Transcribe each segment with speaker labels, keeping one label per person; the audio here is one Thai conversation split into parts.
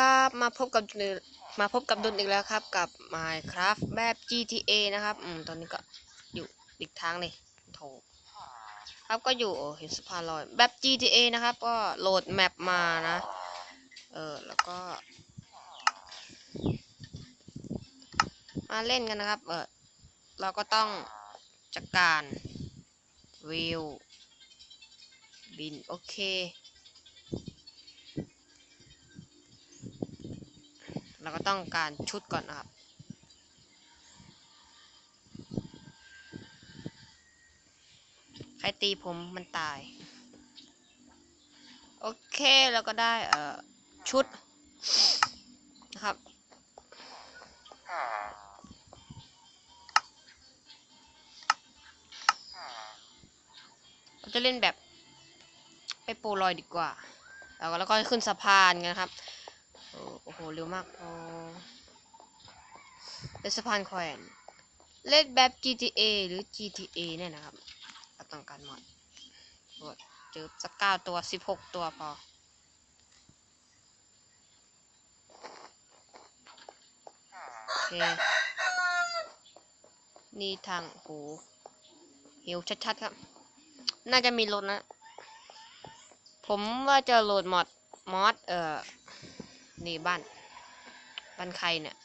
Speaker 1: ครับมาพบกับมาพบกับดุลอีกแล้วครับ กับ Minecraft แบบ GTA นะครับอืมตอนนี้ก็อยู่อีกทางเลยโถครับก็อยู่เห็นสะพานลอยแบบ GTA นะครับ ก็โหลดแมปมานะ เออแล้วก็ มาเล่นกันนะครับ เออเราก็ต้องจัดการวิวบินโอเค เรา ก็ต้องการชุดก่อนนะครับ ใครตีผมมันตาย โอเคเราก็ได้เอ่อชุดนะครับเราจะเล่นแบบไปโปรลอยดีกว่า แล้วก็แล้วก็ขึ้นสะพานกันครับ โอ้โห เร็วมากโอ้เป็นสะพานแขวนเล่นแบบ GTA หรือ GTA เนี่ยนะครับเราต้องการหมดโอ้เจอสักเก้าตัวสิบหกตัวพอ โอเค นี่ทางโหเหิวชัดๆครับ น่าจะมีรถนะ ผมว่าจะโหลดมอดมอดเอ่อ นี่บ้าน บ้านใครเนี่ย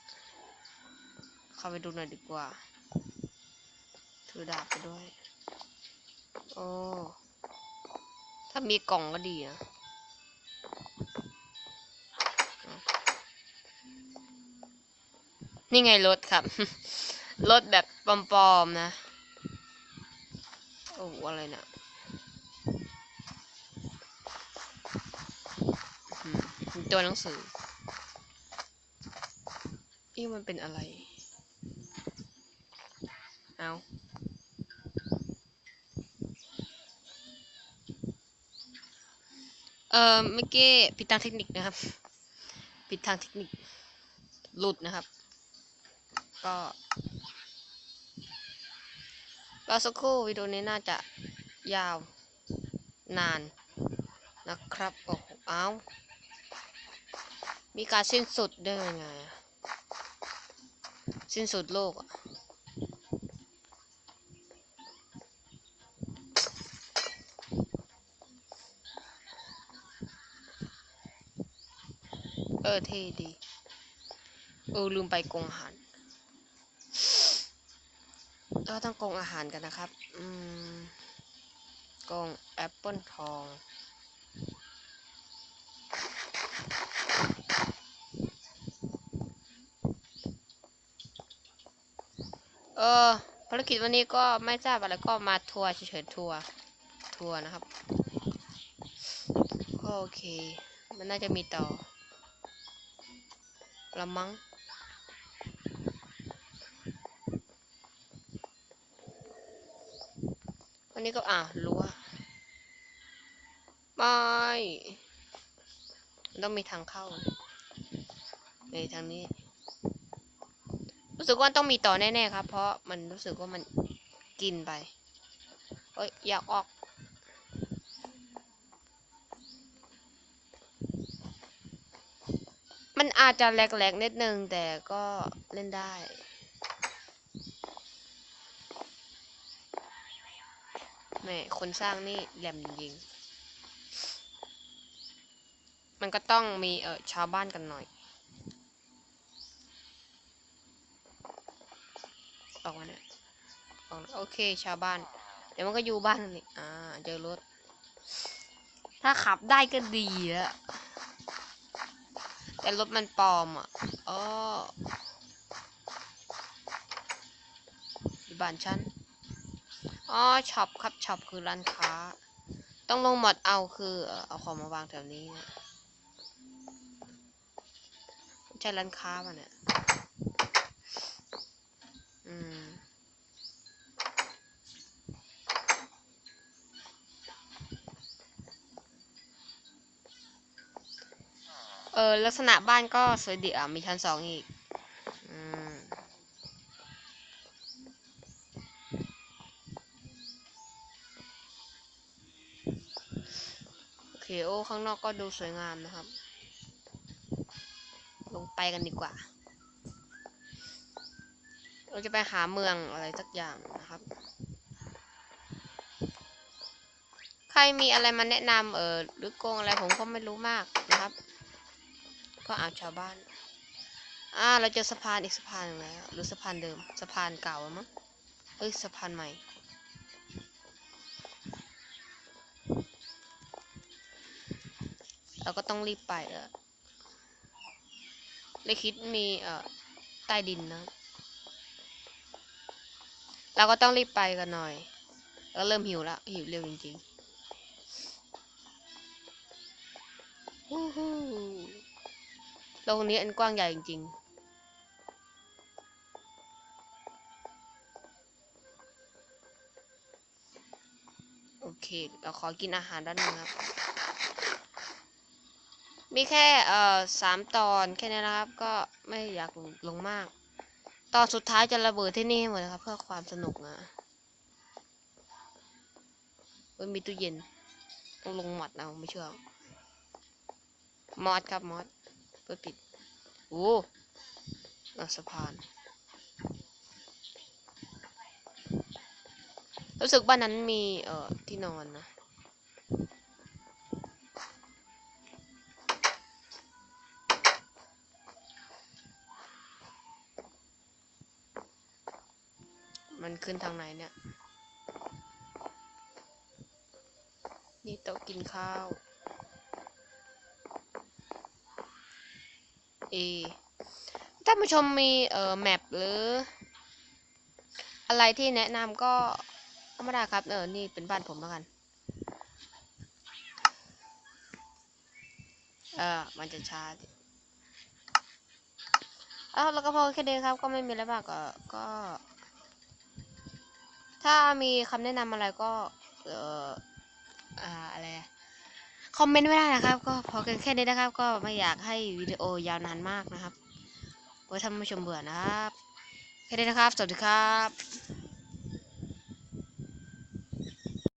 Speaker 1: เข้าไปดูหน่อยดีกว่า ถือดาบไปด้วย โอ้ ถ้ามีกล่องก็ดีนะนี่ไงรถครับ รถแบบปลอมๆนะ โอ้อะไรนี่ยอืมตัวหนังสือ นี่มันเป็นอะไร เอาเอ่อเมื่อกี้ผิดทางเทคนิคนะครับ ผิดทางเทคนิค หลุดนะครับ ก็รอสักครู่วิดีโอนี้น่าจะยาวนานนะครับโอ้โหเอ้ามีการสิ้นสุดได้ยังไง สิ้นสุดโลกอะเออเท่ดีเออลืมไปกรงอาหารเราต้องกรงอาหารกันนะครับ อืมกรงแอปเปิลทอง เออภารกิจวันนี้ก็ไม่ทราบอะไรก็มาทัวร์เฉยๆทัวร์ทัวร์นะครับก็โอเค มันน่าจะมีต่อละมั้งวันนี้ก็อะรั้วไม่ต้องมีทางเข้าในทางนี้ รู้สึกว่าต้องมีต่อแน่ๆครับ เพราะมันรู้สึกว่ามันกินไปเอ้ยอยากออก มันอาจจะแหลกๆนิดนึงแต่ก็เล่นได้แม่คนสร้างนี่แหลมจริง มันก็ต้องมีเออชาวบ้านกันหน่อย ออกมาเนี่ยออกโอเค ชาวบ้าน เดี๋ยวมันก็อยู่บ้านนี่อ่า เจอรถ ถ้าขับได้ก็ดีอะแต่รถมันปลอมอะอ๋อบ้านฉัน อ๋อ ช็อปครับ ช็อปคือร้านค้า ต้องลงหมดเอาคือ เอาของมาวางแถวนี้นะใช่ร้านค้ามันเนี่ยอืม ออลักษณะบ้านก็สวยดีอะมีชั้นสองอีกอืมโอเคโอ้ข้างนอกก็ดูสวยงามนะครับ ลงไปกันดีกว่า เราจะไปหาเมืองอะไรสักอย่างนะครับ ใครมีอะไรมาแนะนำเออหรือโกงอะไรผมก็ไม่รู้มากนะครับ ก็อานชาวบ้าน อ่า เราเจอสะพานอีกสะพานหนึ่งแล้ว หรือสะพานเดิม สะพานเก่ามั้งเอ้ย สะพานใหม่ เราก็ต้องรีบไปเออในคิดมีเอ่อใต้ดินนะ เราก็ต้องรีบไปกันหน่อย แล้วเริ่มหิวแล้วหิวเร็วจริงๆฮู้ ลกนี้อันกว้างใหญ่จริงๆ โอเค เราขอกินอาหารด้านหนึงครับ มีแค่ เอ่อสามตอนแค่นี้นะครับ ก็ไม่อยากลงมาก ตอนสุดท้ายจะระเบิดที่นี่หมดนะครับ เพื่อความสนุกนะเฮ้ยมีตู้เย็น ลงหมัดเอาไม่เชื่อ มอสครับมอส เพื่อปิด โอ้อะสะพาน รู้สึกบ้านนั้นมี เอ่อ ที่นอนนะ มันขึ้นทางไหนเนี่ย นี่โต๊ะกินข้าว เอท่านผู้ชมมีเอ่อแมปหรือ อะไรที่แนะนำก็ก็ไม่ได้ครับ เออ นี่เป็นบ้านผมแล้วกัน เออ มันจะช้าเอ้าแล้วก็พอแค่นี้ครับ ก็ไม่มีอะไรมากก็ก็ ถ้ามีคำแนะนำอะไรก็ เออ คอมเมนต์ไม่ได้นะครับ ก็พอกันแค่นี้นะครับ ก็ไม่อยากให้วิดีโอยาวนานมากนะครับไว้ท่านผู้ชมเบื่อนะครับแค่นี้นะครับ สวัสดีครับ